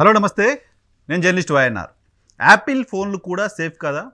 Hello నమస్తే. నేను journalist YNR. Apple ఫోన్లు కూడా సేఫ్ కదా?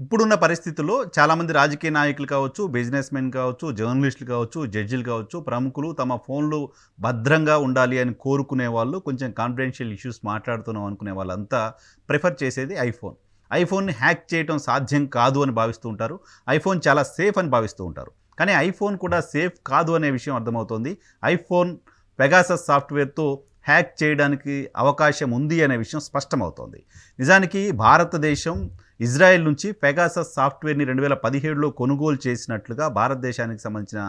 ఇప్పుడున్న పరిస్థితుల్లో చాలామంది రాజకీయ నాయకులు కావచ్చు బిజినెస్ మెన్ కావచ్చు జర్నలిస్టులు కావచ్చు జడ్జిలు కావచ్చు ప్రముఖులు తమ ఫోన్లు భద్రంగా ఉండాలి అని కోరుకునే వాళ్ళు కొంచెం కాన్ఫిడెన్షియల్ ఇష్యూస్ మాట్లాడుతున్నాం అనుకునే వాళ్ళంతా ప్రిఫర్ చేసేది ఐఫోన్. ఐఫోన్ని హ్యాక్ చేయడం సాధ్యం కాదు అని భావిస్తూ ఉంటారు. ఐఫోన్ చాలా సేఫ్ అని భావిస్తూ ఉంటారు. కానీ ఐఫోన్ కూడా సేఫ్ కాదు అనే విషయం అర్థమవుతోంది. ఐఫోన్ పెగాసస్ సాఫ్ట్వేర్తో హ్యాక్ చేయడానికి అవకాశం ఉంది అనే విషయం స్పష్టమవుతోంది. నిజానికి భారతదేశం ఇజ్రాయెల్ నుంచి పెగాసస్ సాఫ్ట్వేర్ని రెండు వేల పదిహేడులో కొనుగోలు చేసినట్లుగా భారతదేశానికి సంబంధించిన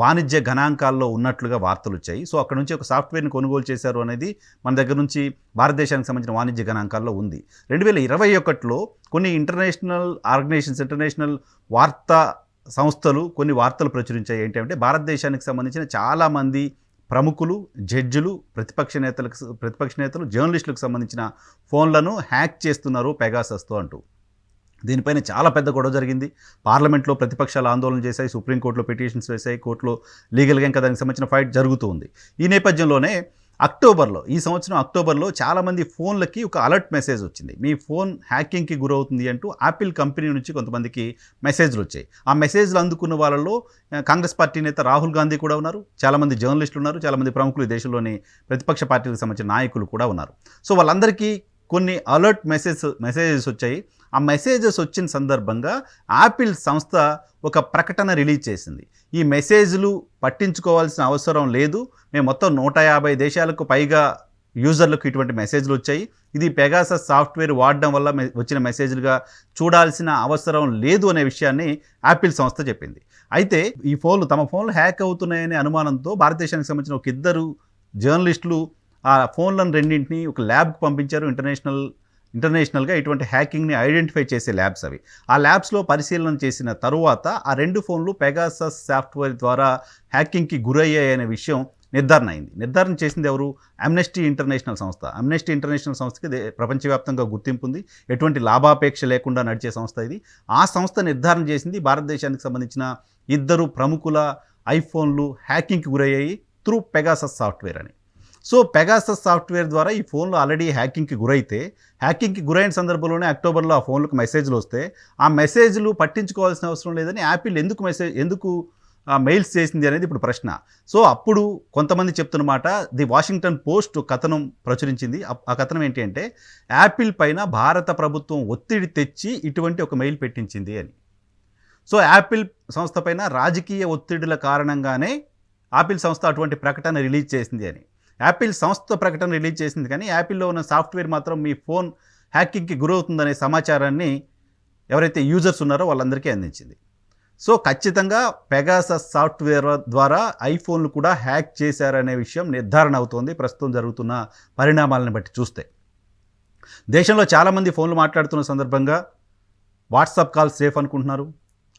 వాణిజ్య గణాంకాల్లో ఉన్నట్లుగా వార్తలు వచ్చాయి. సో అక్కడ నుంచి ఒక సాఫ్ట్వేర్ని కొనుగోలు చేశారు అనేది మన దగ్గర నుంచి భారతదేశానికి సంబంధించిన వాణిజ్య గణాంకాల్లో ఉంది. రెండు వేల ఇరవై ఒకటిలో కొన్ని ఇంటర్నేషనల్ ఆర్గనైజేషన్స్ ఇంటర్నేషనల్ వార్తా సంస్థలు కొన్ని వార్తలు ప్రచురించాయి. ఏంటంటే భారతదేశానికి సంబంధించిన చాలామంది ప్రముఖులు జడ్జిలు ప్రతిపక్ష నేతలకు ప్రతిపక్ష నేతలు జర్నలిస్టులకు సంబంధించిన ఫోన్లను హ్యాక్ చేస్తున్నారు పెగాసస్తో అంటూ. దీనిపైన చాలా పెద్ద గొడవ జరిగింది. పార్లమెంట్లో ప్రతిపక్షాలు ఆందోళన చేశాయి సుప్రీంకోర్టులో పిటిషన్స్ వేశాయి కోర్టులో లీగల్గా ఇంకా దానికి సంబంధించిన ఫైట్ జరుగుతూ ఉంది. ఈ నేపథ్యంలోనే అక్టోబర్లో ఈ సంవత్సరం అక్టోబర్లో చాలామంది ఫోన్లకి ఒక అలర్ట్ మెసేజ్ వచ్చింది. మీ ఫోన్ హ్యాకింగ్కి గురవుతుంది అంటూ యాపిల్ కంపెనీ నుంచి కొంతమందికి మెసేజ్లు వచ్చాయి. ఆ మెసేజ్లు అందుకున్న వాళ్ళలో కాంగ్రెస్ పార్టీ నేత రాహుల్ గాంధీ కూడా ఉన్నారు. చాలామంది జర్నలిస్టులు ఉన్నారు. చాలామంది ప్రముఖులు దేశంలోని ప్రతిపక్ష పార్టీలకు సంబంధించిన నాయకులు కూడా ఉన్నారు. సో వాళ్ళందరికీ కొన్ని అలర్ట్ మెసేజ్ మెసేజెస్ వచ్చాయి. ఆ మెసేజెస్ వచ్చిన సందర్భంగా యాపిల్ సంస్థ ఒక ప్రకటన రిలీజ్ చేసింది. ఈ మెసేజ్లు పట్టించుకోవాల్సిన అవసరం లేదు. మేము మొత్తం నూట యాభై దేశాలకు పైగా యూజర్లకు ఇటువంటి మెసేజ్లు వచ్చాయి. ఇది పెగాసస్ సాఫ్ట్వేర్ వాడడం వల్ల మె- వచ్చిన మెసేజ్లుగా చూడాల్సిన అవసరం లేదు అనే విషయాన్ని యాపిల్ సంస్థ చెప్పింది. అయితే ఈ ఫోన్లు తమ ఫోన్లు హ్యాక్ అవుతున్నాయనే అనుమానంతో భారతదేశానికి సంబంధించిన ఒక ఇద్దరు జర్నలిస్టులు ఆ ఫోన్లను రెండింటిని ఒక ల్యాబ్కి పంపించారు ఇంటర్నేషనల్ ఇంటర్నేషనల్గా ఇటువంటి హ్యాకింగ్ని ఐడెంటిఫై చేసే ల్యాబ్స్ అవి. ఆ ల్యాబ్స్లో పరిశీలన చేసిన తరువాత ఆ రెండు ఫోన్లు పెగాసస్ సాఫ్ట్వేర్ ద్వారా హ్యాకింగ్కి గురయ్యాయనే విషయం నిర్ధారణ అయింది. నిర్ధారణ చేసింది ఎవరు? అమ్నెస్టీ ఇంటర్నేషనల్ సంస్థ. అమ్నెస్టీ ఇంటర్నేషనల్ సంస్థకి ప్రపంచవ్యాప్తంగా గుర్తింపు ఉంది. ఎటువంటి లాభాపేక్ష లేకుండా నడిచే సంస్థ ఇది. ఆ సంస్థ నిర్ధారణ చేసింది భారతదేశానికి సంబంధించిన ఇద్దరు ప్రముఖుల ఐఫోన్లు హ్యాకింగ్కి గురయ్యాయి త్రూ పెగాసస్ సాఫ్ట్వేర్ అని. సో పెగాసస్ సాఫ్ట్వేర్ ద్వారా ఈ ఫోన్లు ఆల్రెడీ హ్యాకింగ్కి గురైతే హ్యాకింగ్కి గురైన సందర్భంలోనే అక్టోబర్లో ఆ ఫోన్లకు మెసేజ్లు వస్తే ఆ మెసేజ్లు పట్టించుకోవాల్సిన అవసరం లేదని యాపిల్ ఎందుకు మెసేజ్ ఎందుకు మెయిల్స్ చేసింది అనేది ఇప్పుడు ప్రశ్న. సో అప్పుడు కొంతమంది చెప్తున్నమాట ది వాషింగ్టన్ పోస్ట్ కథనం ప్రచురించింది. ఆ- కథనం ఏంటి అంటే యాపిల్ పైన భారత ప్రభుత్వం ఒత్తిడి తెచ్చి ఇటువంటి ఒక మెయిల్ పెట్టించింది అని. సో యాపిల్ సంస్థ పైన రాజకీయ ఒత్తిడిల కారణంగానే ఆపిల్ సంస్థ అటువంటి ప్రకటన రిలీజ్ చేసింది అని. యాపిల్ సంస్థ ప్రకటన రిలీజ్ చేసింది కానీ యాపిల్లో ఉన్న సాఫ్ట్వేర్ మాత్రం మీ ఫోన్ హ్యాకింగ్కి గురవుతుందనే సమాచారాన్ని ఎవరైతే యూజర్స్ ఉన్నారో వాళ్ళందరికీ అందించింది. సో ఖచ్చితంగా పెగాసస్ సాఫ్ట్వేర్ ద్వారా ఐఫోన్లు కూడా హ్యాక్ చేశారనే విషయం నిర్ధారణ అవుతోంది. ప్రస్తుతం జరుగుతున్న పరిణామాలను బట్టి చూస్తే. దేశంలో చాలామంది ఫోన్లు మాట్లాడుతున్న సందర్భంగా వాట్సాప్ కాల్ సేఫ్ అనుకుంటున్నారు.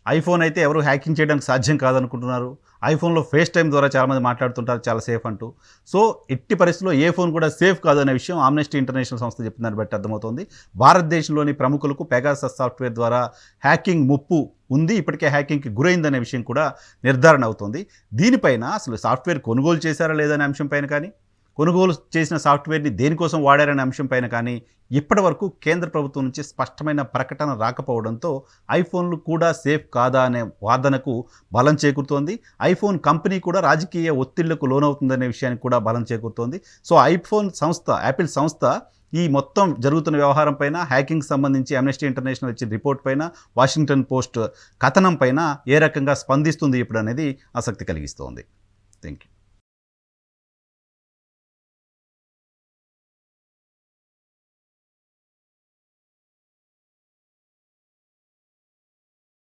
ఐఫోన్ అయితే ఎవరు హ్యాకింగ్ చేయడానికి సాధ్యం కాదనుకుంటున్నారు. ఐఫోన్లో ఫేస్ టైం ద్వారా చాలామంది మాట్లాడుతుంటారు చాలా సేఫ్ అంటూ. సో ఎట్టి పరిస్థితుల్లో ఏ ఫోన్ కూడా సేఫ్ కాదు అనే విషయం ఆమ్నెస్టీ ఇంటర్నేషనల్ సంస్థ చెప్పిన దాన్ని బట్టి అర్థమవుతోంది. భారతదేశంలోని ప్రముఖులకు పెగాసస్ సాఫ్ట్వేర్ ద్వారా హ్యాకింగ్ ముప్పు ఉంది ఇప్పటికే హ్యాకింగ్కి గురైందనే విషయం కూడా నిర్ధారణ అవుతోంది. దీనిపైన అసలు సాఫ్ట్వేర్ కొనుగోలు చేశారా లేదనే అంశంపైన కానీ కొనుగోలు చేసిన సాఫ్ట్వేర్ని దేనికోసం వాడారనే అంశంపైన కానీ ఇప్పటి వరకు కేంద్ర ప్రభుత్వం నుంచి స్పష్టమైన ప్రకటన రాకపోవడంతో ఐఫోన్లు కూడా సేఫ్ కాదా అనే వాదనకు బలం చేకూరుతోంది. ఐఫోన్ కంపెనీ కూడా రాజకీయ ఒత్తిళ్ళకు లోనవుతుందనే విషయానికి కూడా బలం చేకూరుతోంది. సో ఐఫోన్ సంస్థ యాపిల్ సంస్థ ఈ మొత్తం జరుగుతున్న వ్యవహారం పైన హ్యాకింగ్ సంబంధించి అమ్నెస్టీ ఇంటర్నేషనల్ ఇచ్చిన రిపోర్ట్ పైన వాషింగ్టన్ పోస్ట్ కథనం పైన ఏ రకంగా స్పందిస్తుంది ఇప్పుడు అనేది ఆసక్తి కలిగిస్తోంది. Thank you